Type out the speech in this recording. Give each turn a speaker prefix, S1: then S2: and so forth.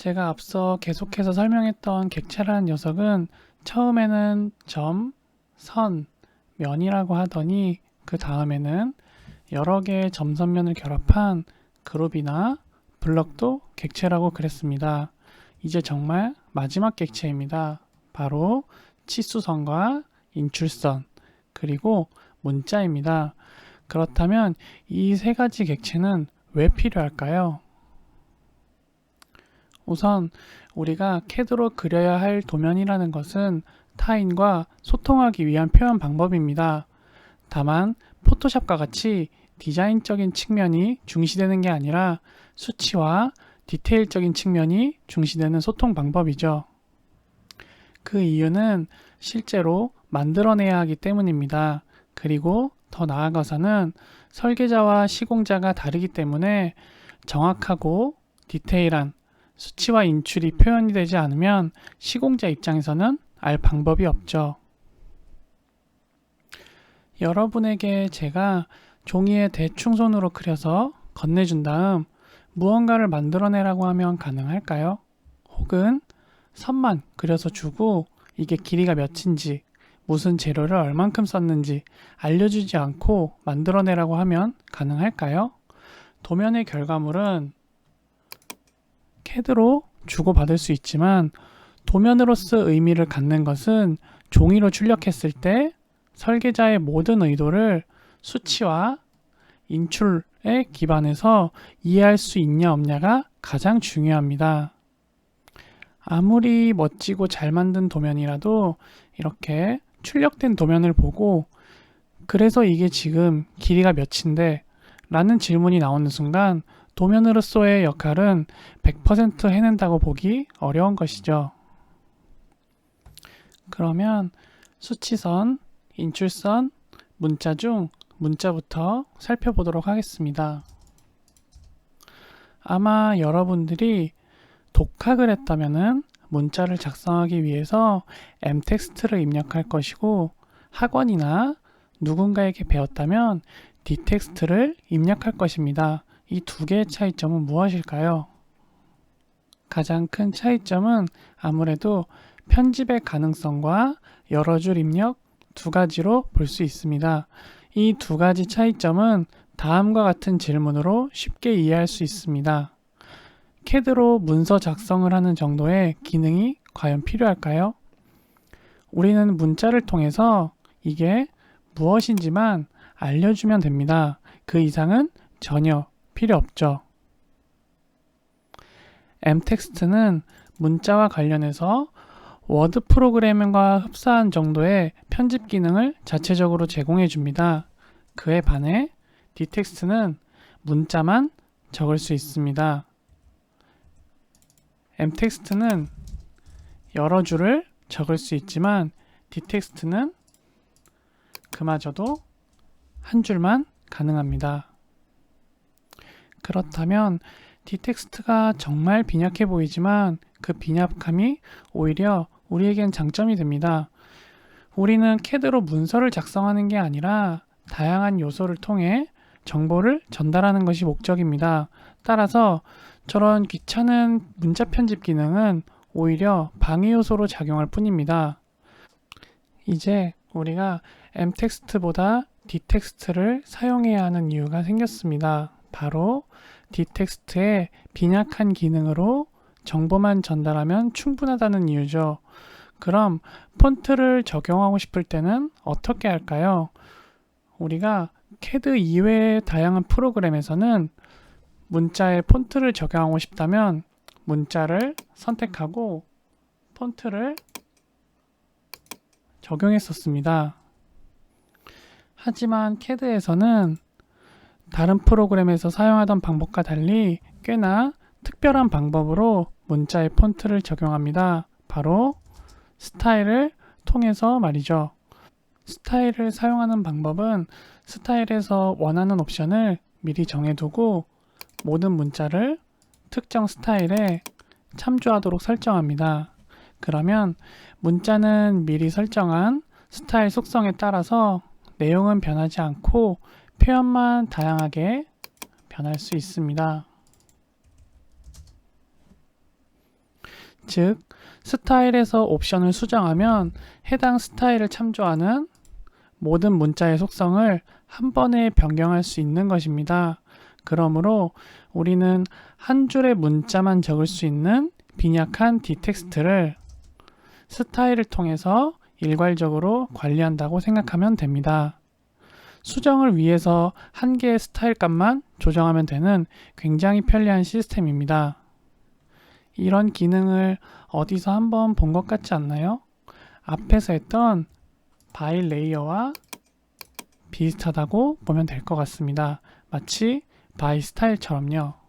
S1: 제가 앞서 계속해서 설명했던 객체라는 녀석은 처음에는 점, 선, 면이라고 하더니 그 다음에는 여러 개의 점선면을 결합한 그룹이나 블럭도 객체라고 그랬습니다. 이제 정말 마지막 객체입니다. 바로 치수선과 인출선 그리고 문자입니다. 그렇다면 이 세 가지 객체는 왜 필요할까요? 우선 우리가 캐드로 그려야 할 도면이라는 것은 타인과 소통하기 위한 표현 방법입니다. 다만 포토샵과 같이 디자인적인 측면이 중시되는 게 아니라 수치와 디테일적인 측면이 중시되는 소통 방법이죠. 그 이유는 실제로 만들어내야 하기 때문입니다. 그리고 더 나아가서는 설계자와 시공자가 다르기 때문에 정확하고 디테일한 수치와 인출이 표현이 되지 않으면 시공자 입장에서는 알 방법이 없죠. 여러분에게 제가 종이에 대충 손으로 그려서 건네준 다음 무언가를 만들어내라고 하면 가능할까요? 혹은 선만 그려서 주고 이게 길이가 몇인지 무슨 재료를 얼만큼 썼는지 알려주지 않고 만들어내라고 하면 가능할까요? 도면의 결과물은 캐드로 주고받을 수 있지만 도면으로서 의미를 갖는 것은 종이로 출력했을 때 설계자의 모든 의도를 수치와 인출에 기반해서 이해할 수 있냐 없냐가 가장 중요합니다. 아무리 멋지고 잘 만든 도면이라도 이렇게 출력된 도면을 보고 그래서 이게 지금 길이가 몇인데 라는 질문이 나오는 순간 도면으로서의 역할은 100% 해낸다고 보기 어려운 것이죠. 그러면 수치선, 인출선, 문자 중 문자부터 살펴보도록 하겠습니다. 아마 여러분들이 독학을 했다면은 문자를 작성하기 위해서 m텍스트를 입력할 것이고 학원이나 누군가에게 배웠다면 d텍스트를 입력할 것입니다. 이 두 개의 차이점은 무엇일까요? 가장 큰 차이점은 아무래도 편집의 가능성과 여러 줄 입력 두 가지로 볼 수 있습니다. 이 두 가지 차이점은 다음과 같은 질문으로 쉽게 이해할 수 있습니다. 캐드로 문서 작성을 하는 정도의 기능이 과연 필요할까요? 우리는 문자를 통해서 이게 무엇인지만 알려주면 됩니다. 그 이상은 전혀 필요 없죠. m텍스트는 문자와 관련해서 워드 프로그래밍과 흡사한 정도의 편집 기능을 자체적으로 제공해 줍니다. 그에 반해 d텍스트는 문자만 적을 수 있습니다. m텍스트는 여러 줄을 적을 수 있지만 d텍스트는 그마저도 한 줄만 가능합니다. 그렇다면 d텍스트가 정말 빈약해 보이지만 그 빈약함이 오히려 우리에겐 장점이 됩니다. 우리는 캐드로 문서를 작성하는 게 아니라 다양한 요소를 통해 정보를 전달하는 것이 목적입니다. 따라서 저런 귀찮은 문자 편집 기능은 오히려 방해 요소로 작용할 뿐입니다. 이제 우리가 m텍스트보다 d텍스트를 사용해야 하는 이유가 생겼습니다. 바로 d텍스트의 빈약한 기능으로 정보만 전달하면 충분하다는 이유죠. 그럼 폰트를 적용하고 싶을 때는 어떻게 할까요? 우리가 캐드 이외의 다양한 프로그램에서는 문자에 폰트를 적용하고 싶다면 문자를 선택하고 폰트를 적용했었습니다. 하지만 캐드에서는 다른 프로그램에서 사용하던 방법과 달리 꽤나 특별한 방법으로 문자의 폰트를 적용합니다. 바로 스타일을 통해서 말이죠. 스타일을 사용하는 방법은 스타일에서 원하는 옵션을 미리 정해두고 모든 문자를 특정 스타일에 참조하도록 설정합니다. 그러면 문자는 미리 설정한 스타일 속성에 따라서 내용은 변하지 않고 표현만 다양하게 변할 수 있습니다. 즉, 스타일에서 옵션을 수정하면 해당 스타일을 참조하는 모든 문자의 속성을 한 번에 변경할 수 있는 것입니다. 그러므로 우리는 한 줄의 문자만 적을 수 있는 빈약한 디텍스트를 스타일을 통해서 일괄적으로 관리한다고 생각하면 됩니다. 수정을 위해서 한 개의 스타일 값만 조정하면 되는 굉장히 편리한 시스템입니다. 이런 기능을 어디서 한번 본 것 같지 않나요? 앞에서 했던 바일 레이어와 비슷하다고 보면 될 것 같습니다. 마치 바이 스타일처럼요.